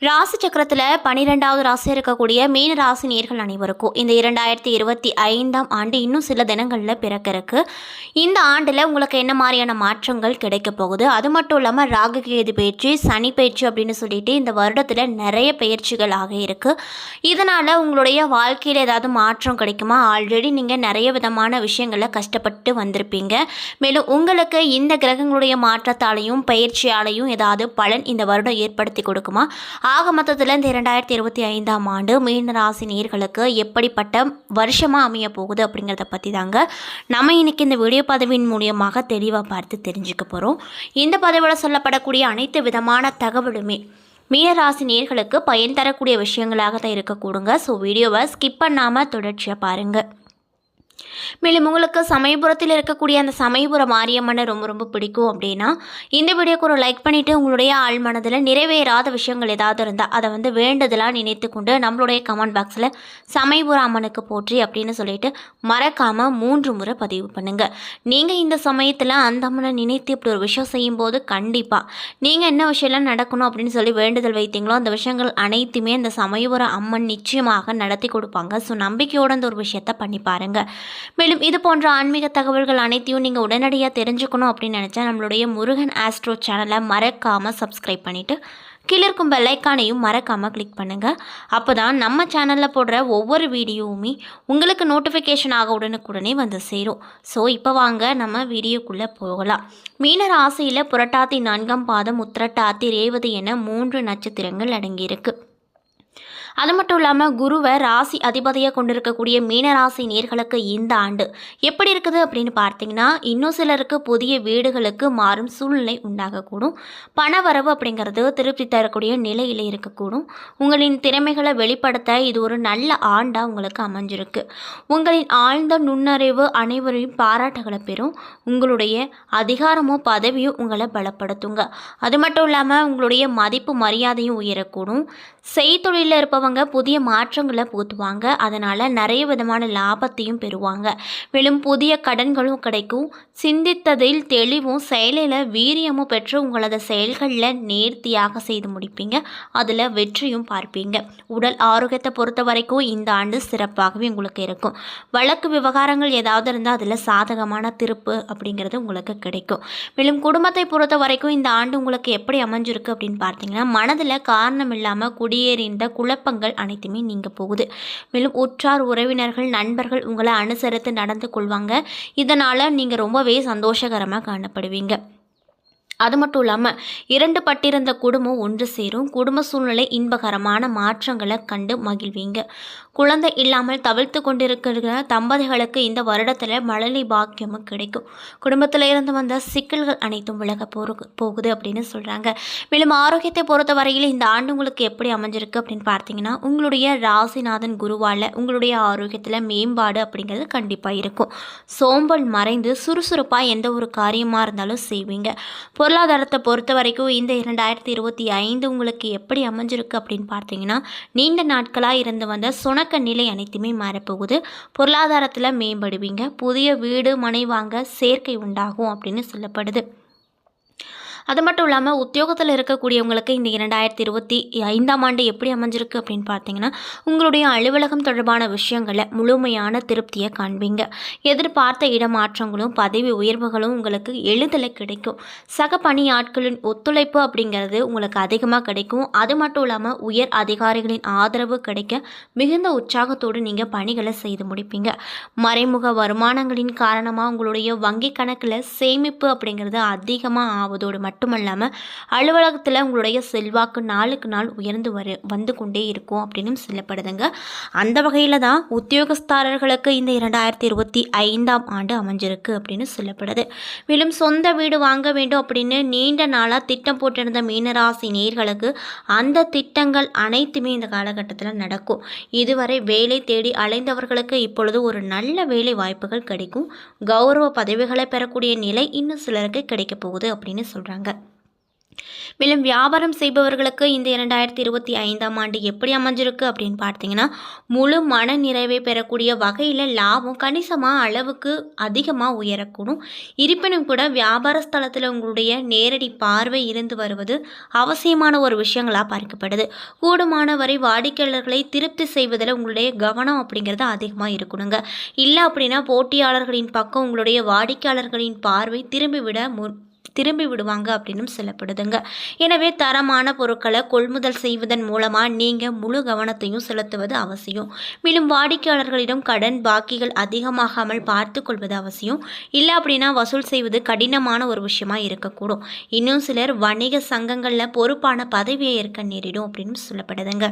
ராசி சக்கரத்தில் பன்னிரெண்டாவது ராசி இருக்கக்கூடிய மீன ராசி நேர்கள் அனைவருக்கும் இந்த இரண்டாயிரத்தி இருபத்தி ஐந்தாம் ஆண்டு இன்னும் சில தினங்களில் பிறக்க இருக்கு. இந்த ஆண்டில் உங்களுக்கு என்ன மாதிரியான மாற்றங்கள் கிடைக்க போகுது? அது மட்டும் இல்லாமல் ராகு கேது பயிற்சி சனி பயிற்சி அப்படின்னு சொல்லிட்டு இந்த வருடத்தில் நிறைய பயிற்சிகள் ஆக இருக்கு. இதனால் உங்களுடைய வாழ்க்கையில் ஏதாவது மாற்றம் கிடைக்குமா? ஆல்ரெடி நீங்கள் நிறைய விதமான விஷயங்களில் கஷ்டப்பட்டு வந்திருப்பீங்க. மேலும் உங்களுக்கு இந்த கிரகங்களுடைய மாற்றத்தாலையும் பயிற்சியாலையும் ஏதாவது பலன் இந்த வருடம் ஏற்படுத்தி கொடுக்குமா? ஆக மொத்தத்தில் இந்த இரண்டாயிரத்தி இருபத்தி ஐந்தாம் ஆண்டு மீன ராசி நேர்களுக்கு எப்படிப்பட்ட வருஷமாக அமைய போகுது அப்படிங்கிறத பற்றி தாங்க நம்ம இன்னைக்கு இந்த வீடியோ பதவியின் மூலியமாக தெளிவாக பார்த்து தெரிஞ்சுக்க போகிறோம் இந்த பதவியில் சொல்லப்படக்கூடிய அனைத்து விதமான தகவலுமே மீனராசி நேர்களுக்கு பயன் தரக்கூடிய விஷயங்களாக தான் இருக்கக்கூடுங்க ஸோ வீடியோவை ஸ்கிப் பண்ணாமல் தொடர்ச்சியாக பாருங்கள் மேலும் உங்களுக்கு சமயபுரத்தில் இருக்கக்கூடிய அந்த சமயபுர மாரியம்மனை ரொம்ப ரொம்ப பிடிக்கும் அப்படின்னா இந்த வீடியோக்கு ஒரு லைக் பண்ணிவிட்டு உங்களுடைய ஆள் மனதில் நிறைவேறாத விஷயங்கள் ஏதாவது இருந்தால் அதை வந்து வேண்டுதலாக நினைத்து கொண்டு நம்மளுடைய கமெண்ட் பாக்ஸில் சமயபுர அம்மனுக்கு போற்றி அப்படின்னு சொல்லிட்டு மறக்காமல் மூன்று முறை பதிவு பண்ணுங்கள் நீங்கள் இந்த சமயத்தில் அந்த அம்மனை நினைத்து இப்படி ஒரு விஷயம் செய்யும்போது கண்டிப்பாக நீங்கள் என்ன விஷயம்லாம் நடக்கணும் அப்படின்னு சொல்லி வேண்டுதல் வைத்தீங்களோ அந்த விஷயங்கள் அனைத்துமே அந்த சமயபுர அம்மன் நிச்சயமாக நடத்தி கொடுப்பாங்க. ஸோ நம்பிக்கையோட அந்த ஒரு விஷயத்த பண்ணி பாருங்கள் மேலும் இது போன்ற ஆன்மீக தகவல்கள் அனைத்தையும் நீங்கள் உடனடியாக தெரிஞ்சுக்கணும் அப்படின்னு நினச்சா நம்மளுடைய முருகன் ஆஸ்ட்ரோ சேனலை மறக்காமல் சப்ஸ்கிரைப் பண்ணிவிட்டு கீழே இருக்கும் பெல்லைக்கானையும் மறக்காமல் கிளிக் பண்ணுங்கள் அப்போ தான் நம்ம சேனலில் போடுற ஒவ்வொரு வீடியோவுமே உங்களுக்கு நோட்டிஃபிகேஷன் ஆக உடனுக்குடனே வந்து சேரும். ஸோ இப்போ வாங்க நம்ம வீடியோக்குள்ளே போகலாம். மீன ராசியில் புரட்டாத்தி நான்காம் பாதம் உத்திரட்டாத்தி ரேவதி என மூன்று நட்சத்திரங்கள் அடங்கியிருக்கு. அது மட்டும் இல்லாமல் குருவை ராசி அதிபதியாக கொண்டிருக்கக்கூடிய மீனராசி நேர்களுக்கு இந்த ஆண்டு எப்படி இருக்குது அப்படின்னு பார்த்தீங்கன்னா இன்னும் சிலருக்கு புதிய வீடுகளுக்கு மாறும் சூழ்நிலை உண்டாகக்கூடும். பணவரவு அப்படிங்கிறது திருப்தி தரக்கூடிய நிலையில் இருக்கக்கூடும். உங்களின் திறமைகளை வெளிப்படுத்த இது ஒரு நல்ல ஆண்டாக உங்களுக்கு அமைஞ்சிருக்கு. உங்களின் ஆழ்ந்த நுண்ணறிவு அனைவரையும் பாராட்டுகளை பெறும். உங்களுடைய அதிகாரமோ பதவியோ உங்களை பலப்படுத்துங்க. அது மட்டும் இல்லாமல் உங்களுடைய மதிப்பு மரியாதையும் உயரக்கூடும். செய்தொழிலில் இருப்பவங்க அவங்க புதிய மாற்றங்களை புகுத்துவாங்க அதனால் நிறைய விதமான லாபத்தையும் பெறுவாங்க. மேலும் புதிய கடன்களும் கிடைக்கும். சிந்தித்ததில் தெளிவும் செயலில் வீரியமும் பெற்று உங்களது செயல்களில் நேர்த்தியாக செய்து முடிப்பீங்க. அதில் வெற்றியும் பார்ப்பீங்க. உடல் ஆரோக்கியத்தை பொறுத்த வரைக்கும் இந்த ஆண்டு சிறப்பாகவே உங்களுக்கு இருக்கும். வழக்கு விவகாரங்கள் ஏதாவது இருந்தால் அதில் சாதகமான திருப்பு அப்படிங்கிறது உங்களுக்கு கிடைக்கும். மேலும் குடும்பத்தை பொறுத்த வரைக்கும் இந்த ஆண்டு உங்களுக்கு எப்படி அமைஞ்சிருக்கு அப்படின்னு பார்த்தீங்கன்னா மனதில் காரணம் இல்லாமல் குடியேறிந்த குழப்பங்கள் அனைத்துமே நீங்க போகுது. மேலும் உற்றார் உறவினர்கள் நண்பர்கள் உங்களை அனுசரித்து நடந்து கொள்வாங்க. இதனால் நீங்கள் ரொம்பவே சந்தோஷகரமாக காணப்படுவீங்க. அது மட்டும் இல்லாமல் இரண்டு பட்டிருந்த குடும்பம் ஒன்று சேரும். குடும்ப சூழ்நிலை இன்பகரமான மாற்றங்களை கண்டு மகிழ்வீங்க. குழந்தை இல்லாமல் தவிர்த்து கொண்டிருக்கிற தம்பதிகளுக்கு இந்த வருடத்தில் மழலை பாக்கியமும் கிடைக்கும். குடும்பத்தில் இருந்து வந்த சிக்கல்கள் அனைத்தும் விலக போரு- போகுது அப்படின்னு சொல்கிறாங்க மேலும் ஆரோக்கியத்தை பொறுத்த வரையில் இந்த ஆண்டு உங்களுக்கு எப்படி அமைஞ்சிருக்கு அப்படின்னு பார்த்தீங்கன்னா உங்களுடைய ராசிநாதன் குருவால் உங்களுடைய ஆரோக்கியத்தில் மேம்பாடு அப்படிங்கிறது கண்டிப்பாக இருக்கும். சோம்பல் மறைந்து சுறுசுறுப்பாக எந்த ஒரு காரியமாக இருந்தாலும் செய்வீங்க. பொருளாதாரத்தை பொறுத்த வரைக்கும் இந்த இரண்டாயிரத்தி இருபத்தி ஐந்து உங்களுக்கு எப்படி அமைஞ்சிருக்கு அப்படின்னு பார்த்தீங்கன்னா நீண்ட நாட்களாக இருந்து வந்த சுணக்க நிலை அனைத்துமே மாறப்போகுது. பொருளாதாரத்தில் மேம்படுவீங்க. புதிய வீடு மனை வாங்க சேர்க்கை உண்டாகும் அப்படின்னு சொல்லப்படுது. அது மட்டும் இல்லாமல் உத்தியோகத்தில் இருக்கக்கூடியவங்களுக்கு இந்த இரண்டாயிரத்தி இருபத்தி ஐந்தாம் ஆண்டு எப்படி அமைஞ்சிருக்கு அப்படின்னு பார்த்தீங்கன்னா உங்களுடைய அலுவலகம் தொடர்பான விஷயங்களை முழுமையான திருப்தியை காண்பீங்க. எதிர்பார்த்த இடமாற்றங்களும் பதவி உயர்வுகளும் உங்களுக்கு எளிதில் கிடைக்கும். சக பணியாட்களின் ஒத்துழைப்பு அப்படிங்கிறது உங்களுக்கு அதிகமாக கிடைக்கும். அது மட்டும் இல்லாமல் உயர் அதிகாரிகளின் ஆதரவு கிடைக்க மிகுந்த உற்சாகத்தோடு நீங்கள் பணிகளை செய்து முடிப்பீங்க. மறைமுக வருமானங்களின் காரணமாக உங்களுடைய வங்கி கணக்கில் சேமிப்பு அப்படிங்கிறது அதிகமாக ஆவதோடு மட்டும் மட்டுமல்லாமல் அலுவலகத்தில் உங்களுடைய செல்வாக்கு நாளுக்கு நாள் உயர்ந்து வரு வந்து கொண்டே இருக்கும் அப்படின்னு சொல்லப்படுதுங்க. அந்த வகையில் தான் உத்தியோகஸ்தாரர்களுக்கு இந்த இரண்டாயிரத்தி இருபத்தி ஐந்தாம் ஆண்டு அமைஞ்சிருக்கு அப்படின்னு சொல்லப்படுது. மேலும் சொந்த வீடு வாங்க வேண்டும் அப்படின்னு நீண்ட நாளாக திட்டம் போட்டிருந்த மீனராசி நேர்களுக்கு அந்த திட்டங்கள் அனைத்துமே இந்த காலகட்டத்தில் நடக்கும். இதுவரை வேலை தேடி அலைந்தவர்களுக்கு இப்பொழுது ஒரு நல்ல வேலை வாய்ப்புகள் கிடைக்கும். கௌரவ பதவிகளை பெறக்கூடிய நிலை இன்னும் சிலருக்கு கிடைக்க போகுது அப்படின்னு சொல்கிறாங்க மேலும் வியாபாரம் செய்பவர்களுக்கு இந்த இரண்டாயிரத்தி இருபத்தி ஐந்தாம் ஆண்டு எப்படி அமைஞ்சிருக்கு அப்படின்னு பார்த்தீங்கன்னா முழு மன நிறைவை பெறக்கூடிய வகையில் லாபம் கணிசமாக அளவுக்கு அதிகமாக உயரக்கூடும். இருப்பினும் கூட வியாபார ஸ்தலத்தில் உங்களுடைய நேரடி பார்வை இருந்து வருவது அவசியமான ஒரு விஷயங்களாக பார்க்கப்படுது. கூடுமான வரை வாடிக்கையாளர்களை திருப்தி செய்வதில் உங்களுடைய கவனம் அப்படிங்கிறது அதிகமாக இருக்கணுங்க. இல்லை அப்படின்னா போட்டியாளர்களின் பக்கம் உங்களுடைய வாடிக்கையாளர்களின் பார்வை திரும்பிவிட மு திரும்பி விடுவாங்க அப்படின்னும் சொல்லப்படுதுங்க. எனவே தரமான பொருட்களை கொள்முதல் செய்வதன் மூலமாக நீங்கள் முழு கவனத்தையும் செலுத்துவது அவசியம். மேலும் வாடிக்கையாளர்களிடம் கடன் பாக்கிகள் அதிகமாகாமல் பார்த்து கொள்வது அவசியம். இல்லை அப்படின்னா வசூல் செய்வது கடினமான ஒரு விஷயமா இருக்கக்கூடும். இன்னும் சிலர் வணிக சங்கங்களில் பொறுப்பான பதவியை ஏற்க நேரிடும் அப்படின்னு சொல்லப்படுதுங்க.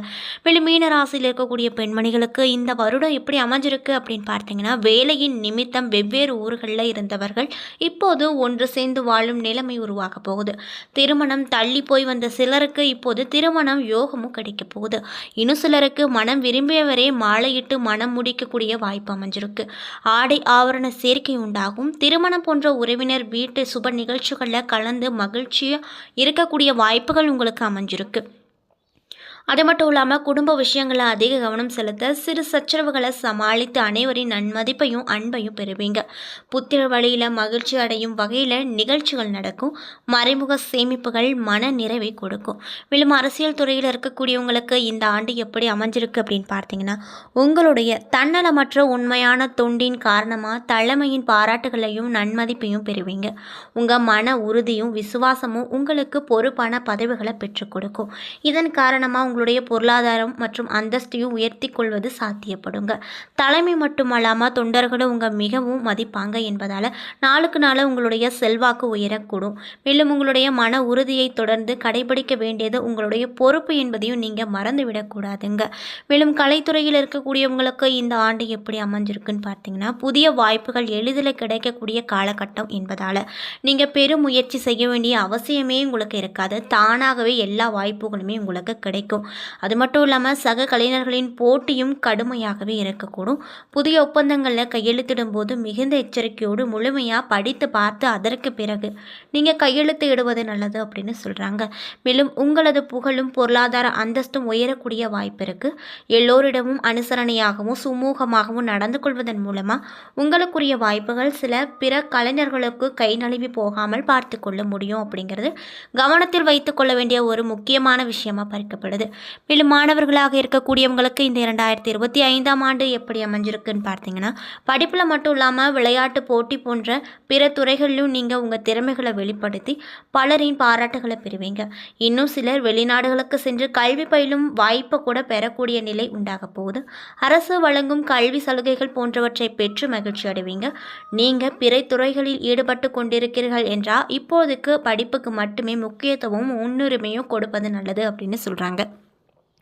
மேலும் மீன ராசியில் இருக்கக்கூடிய பெண்மணிகளுக்கு இந்த வருடம் எப்படி அமைஞ்சிருக்கு அப்படின்னு பார்த்தீங்கன்னா வேலையின் நிமித்தம் வெவ்வேறு ஊர்களில் இருந்தவர்கள் இப்போது ஒன்று சேர்ந்து வாழும் நிலைமை உருவாக போகுது. திருமணம் தள்ளி போய் வந்த சிலருக்கு இப்போது திருமணம் யோகமும் கிடைக்க போகுது. இன்னும் சிலருக்கு மனம் விரும்பியவரே மாலையிட்டு மனம் முடிக்கக்கூடிய வாய்ப்பு அமைஞ்சிருக்கு. ஆடை ஆவரண சேர்க்கை உண்டாகும். திருமணம் போன்ற உறவினர் வீட்டு சுப நிகழ்ச்சிகளில் கலந்து மகிழ்ச்சியாக இருக்கக்கூடிய வாய்ப்புகள் உங்களுக்கு அமைஞ்சிருக்கு. அது மட்டும் இல்லாமல் குடும்ப விஷயங்களை அதிக கவனம் செலுத்த சிறு சச்சரவுகளை சமாளித்து அனைவரின் நன்மதிப்பையும் அன்பையும் பெறுவீங்க. புத்திர வழியில் மகிழ்ச்சி அடையும் வகையில் நிகழ்ச்சிகள் நடக்கும். மறைமுக சேமிப்புகள் மன நிறைவை கொடுக்கும். மேலும் அரசியல் துறையில் இருக்கக்கூடியவங்களுக்கு இந்த ஆண்டு எப்படி அமைஞ்சிருக்கு அப்படின்னு பார்த்தீங்கன்னா உங்களுடைய தன்னலமற்ற உண்மையான தொண்டின் காரணமாக தலைமையின் பாராட்டுகளையும் நன்மதிப்பையும் பெறுவீங்க. உங்கள் மன உறுதியும் விசுவாசமும் உங்களுக்கு பொறுப்பான பதவிகளை பெற்றுக் கொடுக்கும். இதன் காரணமாக உங்களுடைய பொருளாதாரம் மற்றும் அந்தஸ்தையும் உயர்த்தி கொள்வது சாத்தியப்படுங்க. தலைமை மட்டுமல்லாமல் தொண்டர்களும் உங்கள் மிகவும் மதிப்பாங்க என்பதால் நாளுக்கு நாள் உங்களுடைய செல்வாக்கு உயரக்கூடும். மேலும் உங்களுடைய மன உறுதியை தொடர்ந்து கடைபிடிக்க வேண்டியது உங்களுடைய பொறுப்பு என்பதையும் நீங்கள் மறந்துவிடக்கூடாதுங்க. மேலும் கலைத்துறையில் இருக்கக்கூடியவங்களுக்கு இந்த ஆண்டு எப்படி அமைஞ்சிருக்குன்னு பார்த்தீங்கன்னா புதிய வாய்ப்புகள் எளிதில் கிடைக்கக்கூடிய காலகட்டம் என்பதால் நீங்கள் பெரும் முயற்சி செய்ய வேண்டிய அவசியமே உங்களுக்கு இருக்காது. தானாகவே எல்லா வாய்ப்புகளுமே உங்களுக்கு கிடைக்கும். அது மட்டும் இல்லாமல் சக கலைஞர்களின் போட்டியும் கடுமையாகவே இருக்கக்கூடும். புதிய ஒப்பந்தங்களில் கையெழுத்திடும் போது மிகுந்த எச்சரிக்கையோடு முழுமையாக படித்து பார்த்து அதற்கு பிறகு நீங்கள் கையெழுத்து இடுவது நல்லது அப்படின்னு சொல்கிறாங்க மேலும் உங்களது புகழும் பொருளாதார அந்தஸ்தும் உயரக்கூடிய வாய்ப்பு இருக்குது எல்லோரிடமும் அனுசரணையாகவும் சுமூகமாகவும் நடந்து கொள்வதன் மூலமாக உங்களுக்குரிய வாய்ப்புகள் சில பிற கலைஞர்களுக்கு கை நழுவி போகாமல் பார்த்து கொள்ள முடியும் அப்படிங்கிறது கவனத்தில் வைத்துக்கொள்ள வேண்டிய ஒரு முக்கியமான விஷயமாக பார்க்கப்படுது. மேலும் மாணவர்களாக இருக்கக்கூடியவங்களுக்கு இந்த இரண்டாயிரத்தி இருபத்தி ஐந்தாம் ஆண்டு எப்படி அமைஞ்சிருக்குன்னு பார்த்தீங்கன்னா படிப்பில் மட்டும் இல்லாமல் விளையாட்டு போட்டி போன்ற பிற துறைகளிலும் நீங்கள் உங்கள் திறமைகளை வெளிப்படுத்தி பலரின் பாராட்டுகளை பெறுவீங்க. இன்னும் சிலர் வெளிநாடுகளுக்கு சென்று கல்வி பயிலும் வாய்ப்பை கூட பெறக்கூடிய நிலை உண்டாக போகுது. அரசு வழங்கும் கல்வி சலுகைகள் போன்றவற்றை பெற்று மகிழ்ச்சி அடைவீங்க. நீங்கள் பிற துறைகளில் ஈடுபட்டு கொண்டிருக்கிறீர்கள் என்றால் இப்போதைக்கு படிப்புக்கு மட்டுமே முக்கியத்துவமும் முன்னுரிமையும் கொடுப்பது நல்லது அப்படின்னு சொல்கிறாங்க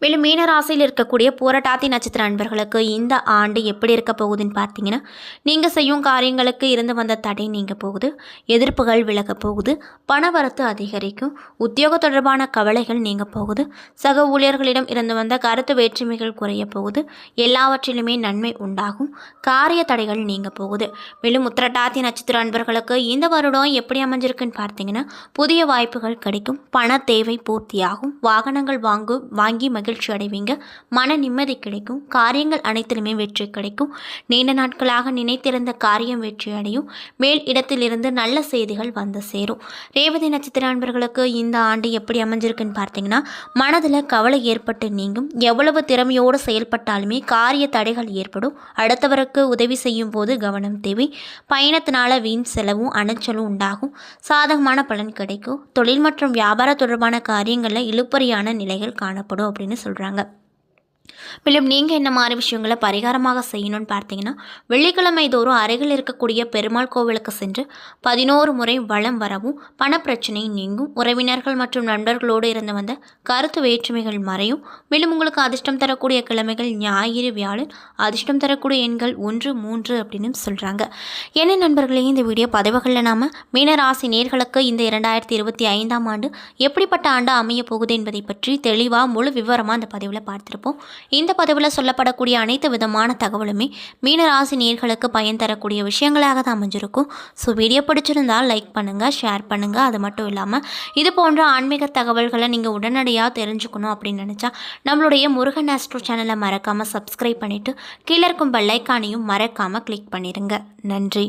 மேலும் மீனராசியில் இருக்கக்கூடிய பூரட்டாதி நட்சத்திர அன்பர்களுக்கு இந்த ஆண்டு எப்படி இருக்க போகுதுன்னு பார்த்தீங்கன்னா நீங்கள் செய்யும் காரியங்களுக்கு இருந்து வந்த தடை நீங்க போகுது எதிர்ப்புகள் விலக போகுது பணவரத்து அதிகரிக்கும் உத்தியோக தொடர்பான கவலைகள் நீங்க போகுது சக ஊழியர்களிடம் இருந்து வந்த கருத்து வேற்றுமைகள் குறைய போகுது எல்லாவற்றிலுமே நன்மை உண்டாகும் காரிய தடைகள் நீங்க போகுது. மேலும் உத்திரட்டாத்தி நட்சத்திர அன்பர்களுக்கு இந்த வருடம் எப்படி அமைஞ்சிருக்குன்னு பார்த்தீங்கன்னா புதிய வாய்ப்புகள் கிடைக்கும் பண தேவை பூர்த்தியாகும் வாகனங்கள் வாங்கும் வாங்கி மகிழ்ச்சி அடைவீங்க. மன நிம்மதி கிடைக்கும். காரியங்கள் அனைத்திலுமே வெற்றி கிடைக்கும். நீண்ட நாட்களாக நினைத்திருந்த காரியம் வெற்றி அடையும். மேல் இடத்திலிருந்து நல்ல செய்திகள் வந்து சேரும். ரேவதி நட்சத்திர அன்பர்களுக்கு இந்த ஆண்டு எப்படி அமைஞ்சிருக்குன்னு பார்த்தீங்கன்னா மனதில் கவலை ஏற்பட்டு நீங்கும். எவ்வளவு திறமையோடு செயல்பட்டாலுமே காரிய தடைகள் ஏற்படும். அடுத்தவருக்கு உதவி செய்யும் போது கவனம் தேவை. பயணத்தினால வீண் செலவும் அணைச்சலும் உண்டாகும். சாதகமான பலன் கிடைக்கும். தொழில் மற்றும் வியாபார தொடர்பான காரியங்களில் இழுப்பறியான நிலைகள் காணப்படும் அப்படின்னு சொல்கிறாங்க மேலும் நீங்கள் என்ன மாதிரி விஷயங்களை பரிகாரமாக செய்யணும்னு பார்த்தீங்கன்னா வெள்ளிக்கிழமை தோறும் அருகில் இருக்கக்கூடிய பெருமாள் கோவிலுக்கு சென்று பதினோரு முறை வளம் வரவும் பணப்பிரச்சனை நீங்கும் உறவினர்கள் மற்றும் நண்பர்களோடு இருந்து வந்த கருத்து வேற்றுமைகள் மறையும். மேலும் உங்களுக்கு அதிர்ஷ்டம் தரக்கூடிய கிழமைகள் ஞாயிறு வியாழன் அதிர்ஷ்டம் தரக்கூடிய எண்கள் ஒன்று மூன்று அப்படின்னு சொல்கிறாங்க என்ன நண்பர்களே இந்த வீடியோ பதிவுகளில் நாம் மீனராசி நேர்களுக்கு இந்த இரண்டாயிரத்தி இருபத்தி ஐந்தாம் ஆண்டு எப்படிப்பட்ட ஆண்டு அமைய போகுது என்பதை பற்றி தெளிவாக முழு விவரமாக அந்த பதிவில் பார்த்துருப்போம். இந்த பதிவில் சொல்லப்படக்கூடிய அனைத்து விதமான தகவலுமே மீனராசி நேர்களுக்கு பயன் தரக்கூடிய விஷயங்களாக தான் அமைஞ்சிருக்கும். ஸோ வீடியோ பிடிச்சிருந்தால் லைக் பண்ணுங்கள் ஷேர் பண்ணுங்கள் அது மட்டும் இல்லாமல் இது போன்ற ஆன்மீக தகவல்களை நீங்கள் உடனடியாக தெரிஞ்சுக்கணும் அப்படின்னு நினச்சா நம்மளுடைய முருகன் ஆஸ்ட்ரோ சேனலை மறக்காமல் சப்ஸ்கிரைப் பண்ணிவிட்டு கீழே இருக்கும் பெல்லைக்கானையும் மறக்காமல் கிளிக் பண்ணிடுங்க நன்றி.